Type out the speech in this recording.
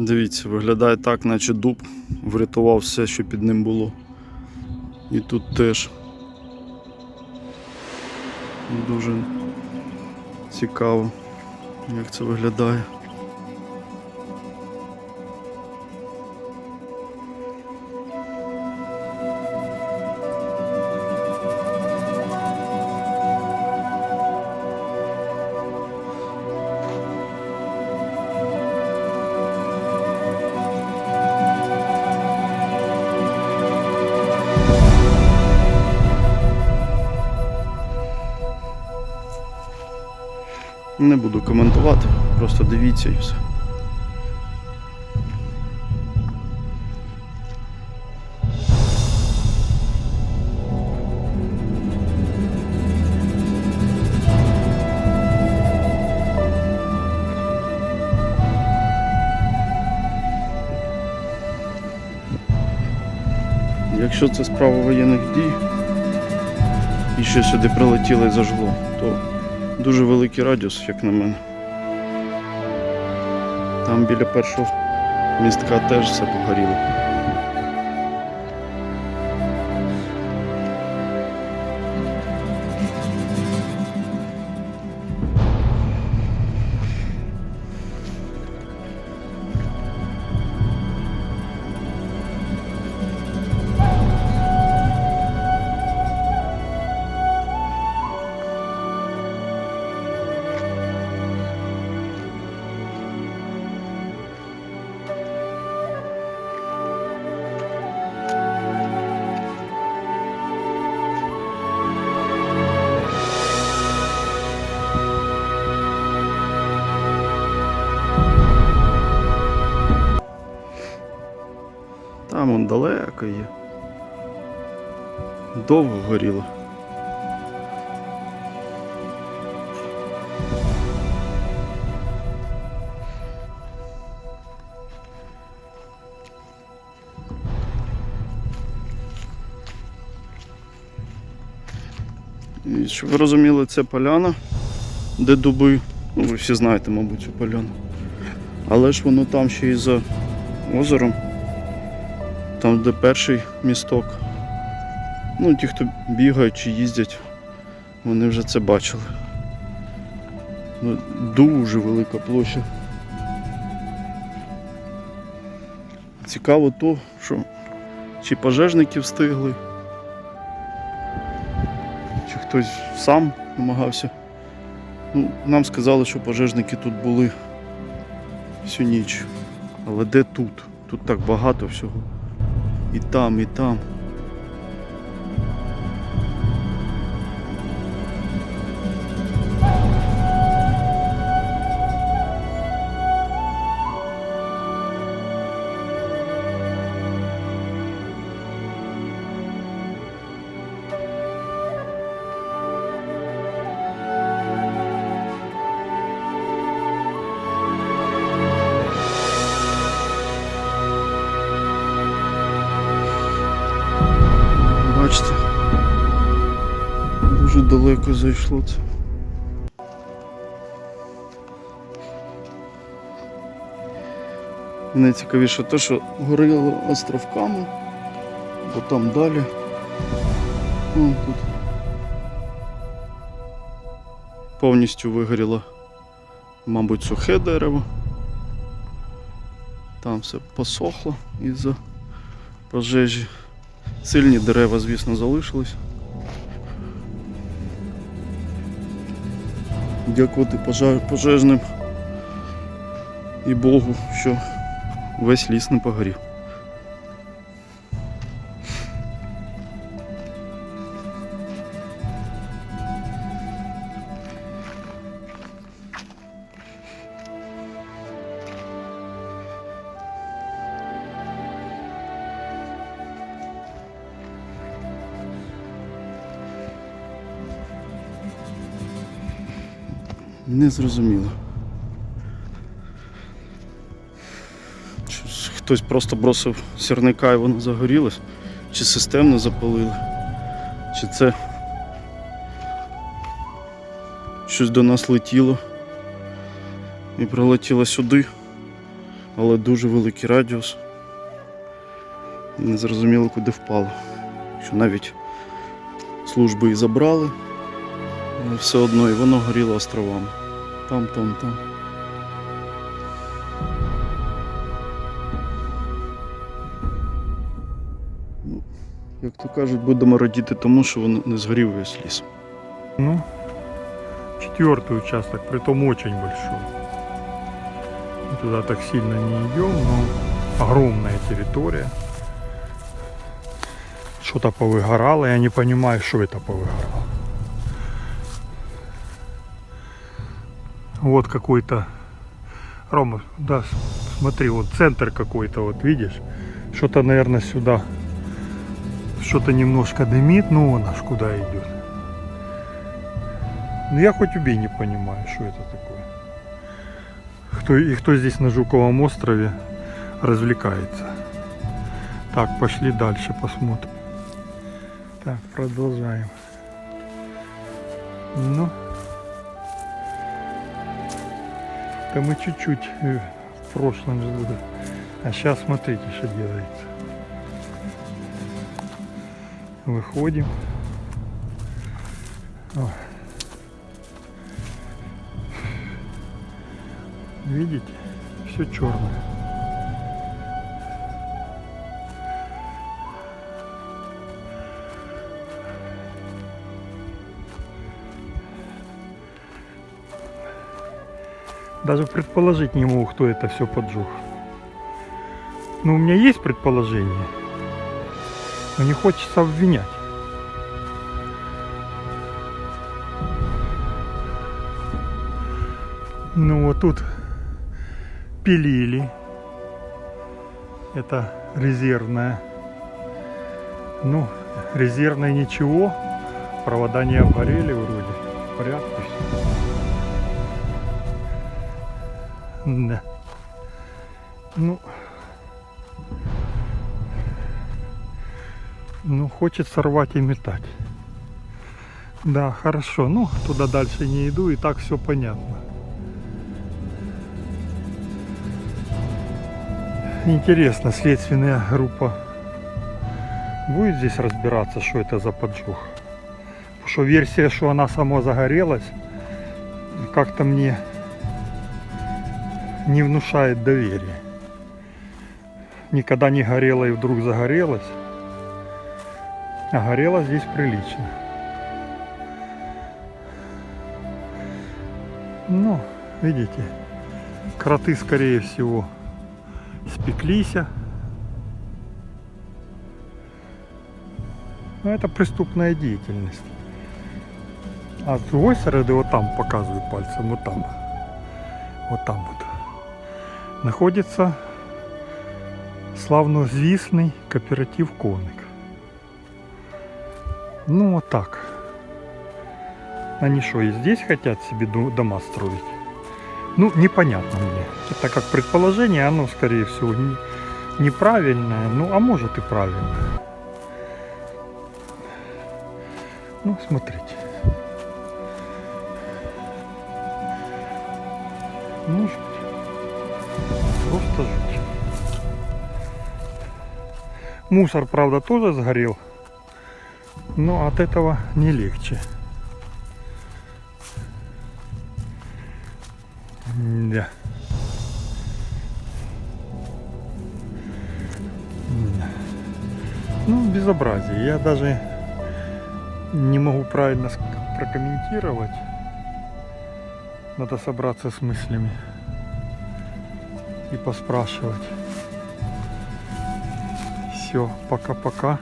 Дивіться, виглядає так, наче дуб врятував все, що під ним було. І тут теж дуже цікаво, як це виглядає. Не буду коментувати, просто дивіться і все. Якщо це справа воєнних дій і ще сюди прилетіло і зажгло, то Дуже великий радіус, як на мене. Там біля першого містка теж все погоріло. Там он далеко є. Довго горіло. І щоб ви розуміли, це поляна, де дуби. Ну, ви всі знаєте, мабуть, цю поляну. Але ж воно там ще і за озером. Там, де перший місток. Ну, ті, хто бігають чи їздять, вони вже це бачили. Ну, Дуже велика площа. Цікаво то, що чи пожежники встигли, чи хтось сам намагався. Ну, нам сказали, що пожежники тут були всю ніч. Але де тут? Тут так багато всього. 있담 있담 дуже далеко зайшло це. І Найцікавіше те, що горіло островками, бо там далі. О, тут повністю вигоріло, мабуть, сухе дерево. Там все посохло із-за пожежі. Сильні дерева, звісно, залишились. Дякувати пожежним і Богу, що весь ліс не погорів. Не зрозуміло. Хтось просто бросив сірника і воно загорілось? Чи системно запалили? Чи це щось до нас летіло і прилетіло сюди? але дуже великий радіус. І не зрозуміло, куди впало. Що навіть служби і забрали, але все одно і воно горіло островами. Там, там, там. Ну, Як то кажуть, будемо радіти тому, що воно не згорів весь ліс. Ну, четвертый участок, притом очень большой. Мы Туда так сильно не идем, но огромная территория. Что-то повыгорало, я не понимаю, что это повыгорало. Вот какой-то... Рома, да, смотри, вот центр какой-то, вот видишь? Что-то, наверное, сюда... Что-то немножко дымит, ну вон аж куда идет. Ну я хоть убей не понимаю, что это такое. Кто, и кто здесь на Жуковом острове развлекается. Так, пошли дальше посмотрим. Так, продолжаем. Ну. Да мы чуть-чуть э, в прошлом было. А сейчас смотрите, что делается. Выходим. О. Видите? Все черное. Даже предположить не могу, кто это все поджег. Ну, у меня есть предположение, но не хочется обвинять. Ну вот тут пилили. Это резервная. Ну, резервная ничего. Провода не обгорели вроде. В порядке все. Да. Ну. Ну, хочется рвать и метать. Да, хорошо. Ну, туда дальше не иду, и так все понятно. Интересно, следственная группа будет здесь разбираться, что это за поджог? Потому что версия, что она сама загорелась, как-то мне не внушает доверия. Никогда не горела и вдруг загорелась. А горела здесь прилично. Ну, видите, кроты, скорее всего, спеклись. Ну, это преступная деятельность. А с другой стороны, вот там показываю пальцем, вот там. Вот там вот. Находится славнозвісний кооператив Коник. Ну, вот так. Они что, и здесь хотят себе дома строить? Ну, непонятно мне. Это как предположение, оно, скорее всего, не- неправильное. Ну, а может и правильное. Ну, смотрите. Ну. Просто. Мусор, правда, тоже сгорел. Но от этого не легче. Да. Ну, безобразие. Я даже не могу правильно прокомментировать. Надо собраться с мыслями и поспрашивать. Все, пока-пока.